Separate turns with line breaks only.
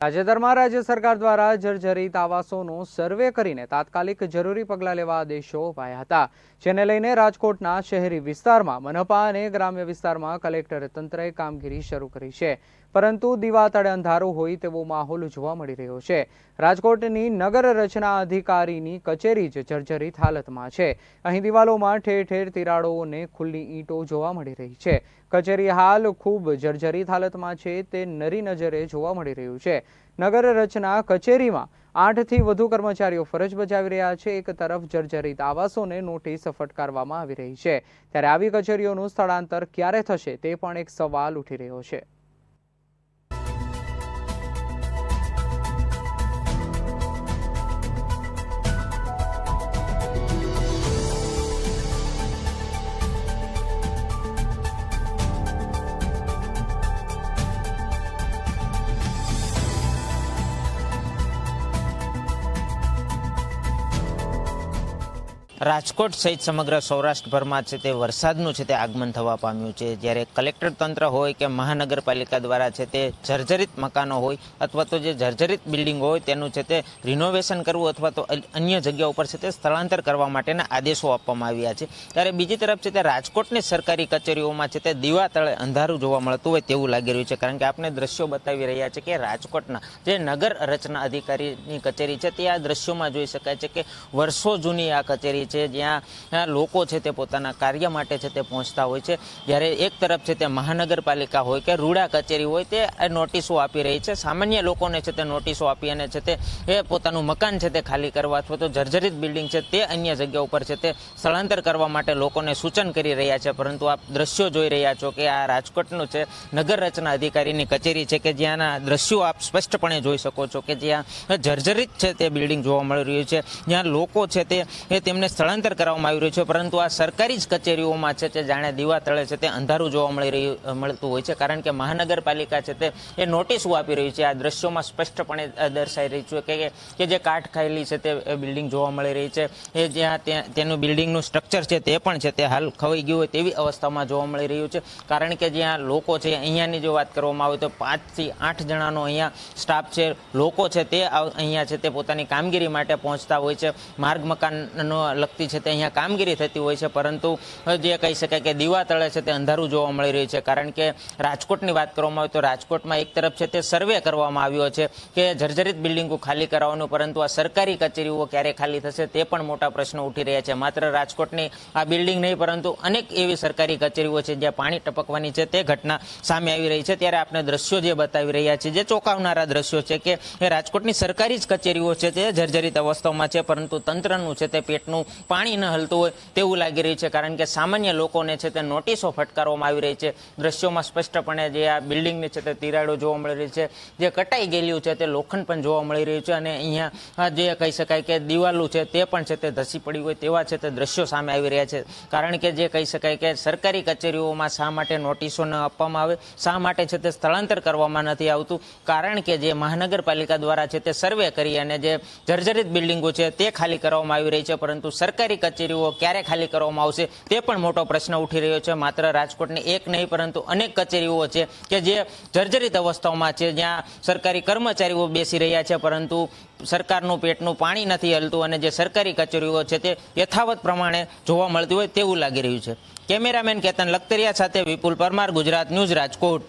તાજેતરમાં રાજ્ય સરકાર દ્વારા જર્જરિત આવાસોનો સર્વે કરીને તાત્કાલિક જરૂરી પગલાં લેવા આદેશો અપાયા હતા. જેને લઈને રાજકોટના શહેરી વિસ્તારમાં, મનપા અને ગ્રામ્ય વિસ્તારમાં કલેક્ટર તંત્રએ કામગીરી શરૂ કરી છે. પરંતુ દીવા તળે અંધારું હોય તેવો માહોલ જોવા મળી રહ્યો છે. રાજકોટની નગર રચના અધિકારીની કચેરી જ જર્જરિત હાલતમાં છે. અહીં દિવાલોમાં ઠેર ઠેર તિરાડોને ખુલ્લી ઈંટો જોવા મળી રહી છે. કચેરી હાલ ખૂબ જર્જરિત હાલતમાં છે તે નરી નજરે જોવા મળી રહ્યું છે. નગર રચના કચેરીમાં આઠથી વધુ કર્મચારીઓ ફરજ બજાવી રહ્યા છે. એક તરફ જર્જરિત આવાસોને નોટિસ ફટકારવામાં આવી રહી છે. ત્યારે આવી કચેરીઓનું સ્થળાંતર ક્યારે થશે તે પણ એક સવાલ ઉઠી રહ્યો છે.
રાજકોટ સહિત સમગ્ર સૌરાષ્ટ્રભરમાં છે તે વરસાદનું છે તે આગમન થવા પામ્યું છે. જ્યારે કલેક્ટર તંત્ર હોય કે મહાનગરપાલિકા દ્વારા છે તે જર્જરિત મકાનો હોય અથવા તો જે જર્જરિત બિલ્ડિંગ હોય તેનું છે તે રિનોવેશન કરવું અથવા તો અન્ય જગ્યા ઉપર છે તે સ્થળાંતર કરવા માટેના આદેશો આપવામાં આવ્યા છે. ત્યારે બીજી તરફ છે તે રાજકોટની સરકારી કચેરીઓમાં છે તે દીવા તળે અંધારું જોવા મળતું હોય તેવું લાગી રહ્યું છે. કારણ કે આપણે દ્રશ્યો બતાવી રહ્યા છે કે રાજકોટના જે નગર રચના અધિકારીની કચેરી છે તે આ દ્રશ્યોમાં જોઈ શકાય છે કે વર્ષો જૂની આ કચેરી છે, જ્યાં લોકો છે તે પોતાના કાર્ય માટે છે તે પહોંચતા હોય છે. જ્યારે એક તરફ છે તે મહાનગરપાલિકા હોય કે રૂડા કચેરી હોય તે નોટિસો આપી રહી છે. સામાન્ય લોકોને છે તે નોટિસો આપી અને છે તે એ પોતાનું મકાન છે તે ખાલી કરવા અથવા તો જર્જરિત બિલ્ડિંગ છે તે અન્ય જગ્યા ઉપર છે તે સ્થળાંતર કરવા માટે લોકોને સૂચન કરી રહ્યા છે. પરંતુ આપ દ્રશ્યો જોઈ રહ્યા છો કે આ રાજકોટનું છે નગર રચના અધિકારીની કચેરી છે કે જ્યાંના દ્રશ્યો આપ સ્પષ્ટપણે જોઈ શકો છો કે જ્યાં જર્જરિત છે તે બિલ્ડિંગ જોવા મળી રહ્યું છે. જ્યાં લોકો છે તે તેમને સ્થળાંતર કરવામાં આવી રહ્યું છે, પરંતુ આ સરકારી જ કચેરીઓમાં છે તે જાણે દીવા તળે છે તે અંધારું જોવા મળી રહ્યું મળતું હોય છે, કારણ કે મહાનગરપાલિકા છે તે, એ નોટિસો આપી રહી છે, આ દ્રશ્યોમાં સ્પષ્ટપણે દર્શાઈ રહી છે કે કે જે કાટ ખાયેલી છે તે બિલ્ડિંગ જોવા મળી રહી છે, એ જ્યાં તેનું બિલ્ડિંગનું સ્ટ્રક્ચર છે તે પણ છે તે હાલ ખવાઈ ગયું હોય તેવી અવસ્થામાં જોવા મળી રહ્યું છે, કારણ કે જ્યાં લોકો છે, અહીંયાની જો વાત કરવામાં આવે તો પાંચથી આઠ જણાનો અહીંયા સ્ટાફ છે, લોકો છે તે અહીંયા છે તે પોતાની કામગીરી માટે પહોંચતા હોય છે, માર્ગ મકાનનો લગતી છે તે અહીંયા કામગીરી થતી હોય છે, પરંતુ જે કહી શકાય કે દીવા તળે છે તે અંધારું જોવા મળી રહ્યું છે. કારણ કે રાજકોટની વાત કરવામાં આવે તો રાજકોટમાં એક તરફ છે તે સર્વે કરવામાં આવ્યો છે કે જર્જરિત બિલ્ડિંગો ખાલી કરાવવાનું, પરંતુ આ સરકારી કચેરીઓ ક્યારે ખાલી થશે તે પણ મોટા પ્રશ્નો ઉઠી રહ્યા છે. માત્ર રાજકોટની આ બિલ્ડિંગ નહીં, પરંતુ અનેક એવી સરકારી કચેરીઓ છે જ્યાં પાણી ટપકવાની છે તે ઘટના સામે આવી રહી છે. ત્યારે આપણે દ્રશ્યો જે બતાવી રહ્યા છીએ, જે ચોંકાવનારા દ્રશ્યો છે કે રાજકોટની સરકારી જ કચેરીઓ છે તે જર્જરિત અવસ્થામાં છે, પરંતુ તંત્રનું છે તે પેટનું પાણી ન હલતું હોય તેવું લાગી રહ્યું છે. કારણ કે સામાન્ય લોકોને છે તે નોટિસો ફટકારવામાં આવી રહી છે. દ્રશ્યોમાં સ્પષ્ટપણે જે આ બિલ્ડિંગની છે તે તિરાડો જોવા મળી રહી છે. જે કટાઈ ગયેલું છે તે લોખંડ પણ જોવા મળી રહ્યું છે અને અહીંયા જે કહી શકાય કે દિવાલો છે તે પણ છે તે ધસી પડી હોય તેવા છે તે દ્રશ્યો સામે આવી રહ્યા છે. કારણ કે જે કહી શકાય કે સરકારી કચેરીઓમાં શા માટે નોટિસો ન આપવામાં આવે, શા માટે છે તે સ્થળાંતર કરવામાં નથી આવતું? કારણ કે જે મહાનગરપાલિકા દ્વારા છે તે સર્વે કરી અને જે જર્જરિત બિલ્ડિંગો છે તે ખાલી કરવામાં આવી રહી છે. પરંતુ સરકારી કચેરીઓ ક્યારે ખાલી કરવામાં આવશે તે પણ મોટો પ્રશ્ન ઉઠી રહ્યો છે. માત્ર રાજકોટની એક નહીં, પરંતુ અનેક કચેરીઓ છે કે જે જર્જરિત અવસ્થાઓમાં છે, જ્યાં સરકારી કર્મચારીઓ બેસી રહ્યા છે, પરંતુ સરકારનું પેટનું પાણી નથી હલતું અને જે સરકારી કચેરીઓ છે તે યથાવત પ્રમાણે જોવા મળતી હોય તેવું લાગી રહ્યું છે. કેમેરામેન કેતન લખતરિયા સાથે વિપુલ પરમાર, ગુજરાત ન્યૂઝ રાજકોટ.